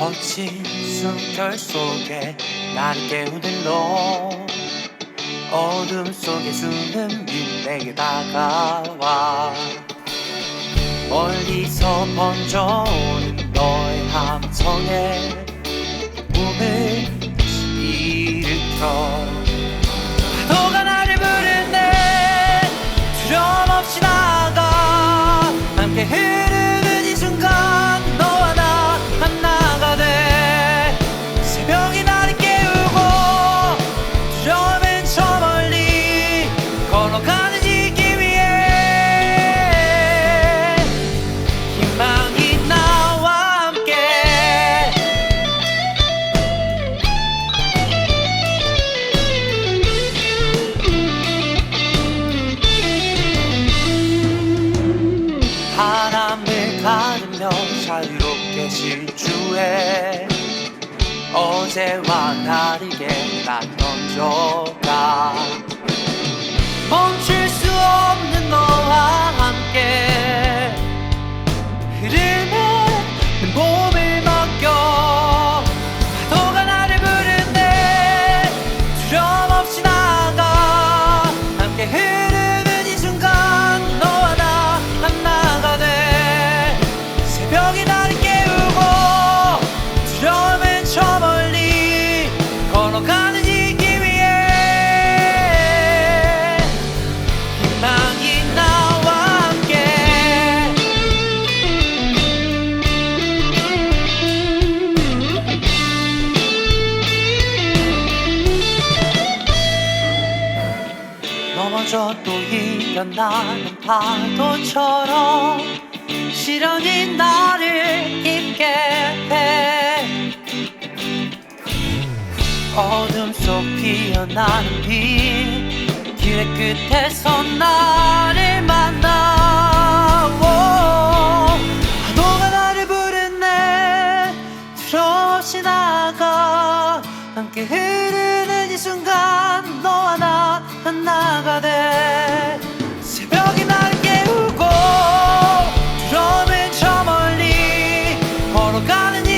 거친 숨결 속에 나를 깨우는 너 어둠 속에 숨은 빛 내게 다가와. 멀리서 번져오는 너의 함성에 가르며 자유롭게 질주해. 어제와 다르게 난 던져가. 멈출 수 없는 너와 함께. 흐르 넘어져도 일어나는 파도처럼 시련이 나를 깊게 해 어둠 속 피어나는 빛 길의 끝에서 나를 만나 오, 파도가 나를 부르네. 들어 지나가 함께 흐르는 이 순간 너와 나 하나가 돼 새벽이 날 깨우고 럼은 저 멀리 걸어가는